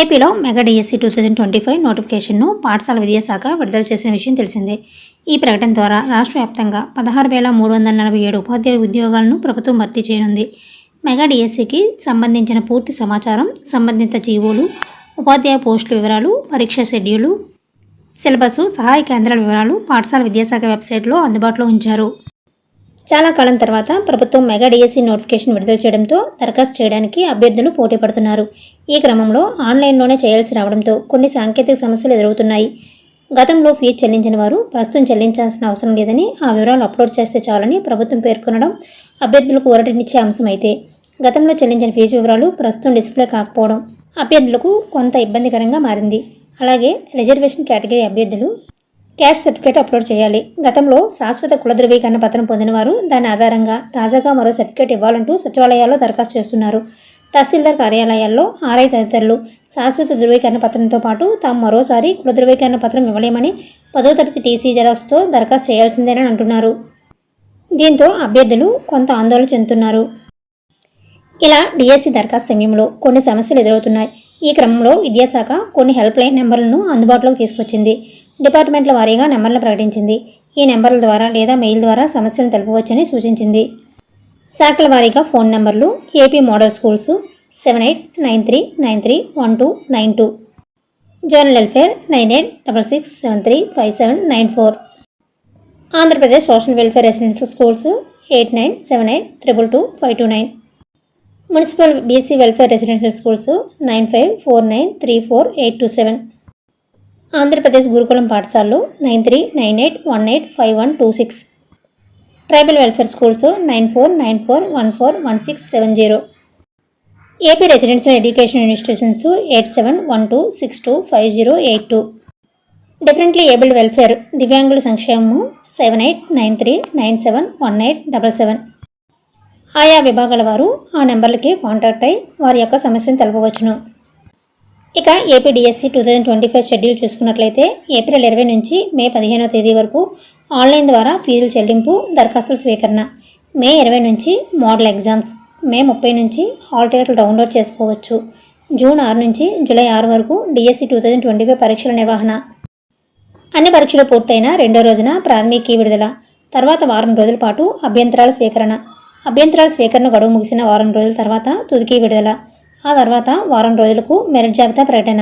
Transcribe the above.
ఏపీలో mega DSC two thousand twenty five నోటిఫికేషన్ను పాఠశాల విద్యాశాఖ విడుదల చేసిన విషయం తెలిసిందే. ఈ ప్రకటన ద్వారా రాష్ట్ర వ్యాప్తంగా పదహారు వేల మూడు వందల నలభై ఏడు ఉపాధ్యాయ ఉద్యోగాలను ప్రభుత్వం భర్తీ చేయనుంది. మెగా డిఎస్సికి సంబంధించిన పూర్తి సమాచారం సంబంధిత జీవోలు ఉపాధ్యాయ పోస్టుల వివరాలు పరీక్ష షెడ్యూలు సిలబస్ సహాయ కేంద్రాల వివరాలు పాఠశాల విద్యాశాఖ వెబ్సైట్లో అందుబాటులో ఉంచారు. చాలా కాలం తర్వాత ప్రభుత్వం మెగా డిఎస్సీ నోటిఫికేషన్ విడుదల చేయడంతో దరఖాస్తు చేయడానికి అభ్యర్థులు పోటీ పడుతున్నారు. ఈ క్రమంలో ఆన్లైన్లోనే చేయాల్సి రావడంతో కొన్ని సాంకేతిక సమస్యలు ఎదురవుతున్నాయి. గతంలో ఫీజు చెల్లించిన వారు ప్రస్తుతం చెల్లించాల్సిన అవసరం లేదని ఆ వివరాలు అప్లోడ్ చేస్తే చాలని ప్రభుత్వం పేర్కొనడం అభ్యర్థులకు ఊరటనిచ్చే అంశం అయితే గతంలో చెల్లించిన ఫీజు వివరాలు ప్రస్తుతం డిస్ప్లే కాకపోవడం అభ్యర్థులకు కొంత ఇబ్బందికరంగా మారింది. అలాగే రిజర్వేషన్ కేటగిరీ అభ్యర్థులు క్యాష్ సర్టిఫికేట్ అప్లోడ్ చేయాలి. గతంలో శాశ్వత కుల ధృవీకరణ పత్రం పొందినవారు దాని ఆధారంగా తాజాగా మరో సర్టిఫికేట్ ఇవ్వాలంటూ సచివాలయాల్లో దరఖాస్తు చేస్తున్నారు. తహసీల్దార్ కార్యాలయాల్లో ఆర్ఐ తదితరులు శాశ్వత ధృవీకరణ పత్రంతో పాటు తాము మరోసారి కుల ధృవీకరణ పత్రం ఇవ్వలేమని పదో తరగతి టీసీ జెరాక్స్తో దరఖాస్తు చేయాల్సిందేనని అంటున్నారు. దీంతో అభ్యర్థులు కొంత ఆందోళన చెందుతున్నారు. ఇలా డిఎస్సి దరఖాస్తు సమయంలో కొన్ని సమస్యలు ఎదురవుతున్నాయి. ఈ క్రమంలో విద్యాశాఖ కొన్ని హెల్ప్ లైన్ నెంబర్లను అందుబాటులోకి తీసుకొచ్చింది. డిపార్ట్మెంట్ల వారీగా నెంబర్లను ప్రకటించింది. ఈ నెంబర్ల ద్వారా లేదా మెయిల్ ద్వారా సమస్యలను తెలుపవచ్చని సూచించింది. శాఖల వారీగా ఫోన్ నెంబర్లు AP model schools seven eight nine three nine three one two nine two. Zonal welfare nine eight double six seven three five seven nine four. Andhra Pradesh social welfare residential schools eight nine seven eight triple two five two nine. Municipal BC welfare residential schools nine five four nine three four eight two seven. Andhra Pradesh గురుకులం పాఠశాలలు nine three nine eight one eight five one two six. Tribal welfare schools nine four nine four one four one six seven zero. AP residential education institutions eight seven one two six two five zero eight two. Differently abled welfare దివ్యాంగుల సంక్షేమము seven eight nine three nine seven one eight double seven. ఆయా విభాగాల వారు ఆ నెంబర్లకి contact అయి వారి యొక్క సమస్యను తెలపవచ్చును. ఇక AP DSC two thousand twenty five schedule చూసుకున్నట్లయితే ఏప్రిల్ ఇరవై నుంచి మే పదిహేనవ తేదీ వరకు ఆన్లైన్ ద్వారా ఫీజుల చెల్లింపు దరఖాస్తుల స్వీకరణ మే ఇరవై నుంచి మోడల్ ఎగ్జామ్స్ మే ముప్పై నుంచి హాల్ టికెట్లు డౌన్లోడ్ చేసుకోవచ్చు జూన్ ఆరు నుంచి జూలై ఆరు వరకు DSC two thousand twenty five పరీక్షల నిర్వహణ. అన్ని పరీక్షలు పూర్తయిన రెండో రోజున ప్రాథమిక కీ విడుదల తర్వాత వారం రోజుల పాటు అభ్యంతరాల స్వీకరణ. అభ్యంతరాల స్వీకరణ గడువు ముగిసిన వారం రోజుల తర్వాత తుదికి విడుదల. ఆ తర్వాత వారం రోజులకు మెరిట్ జాబితా ప్రకటన.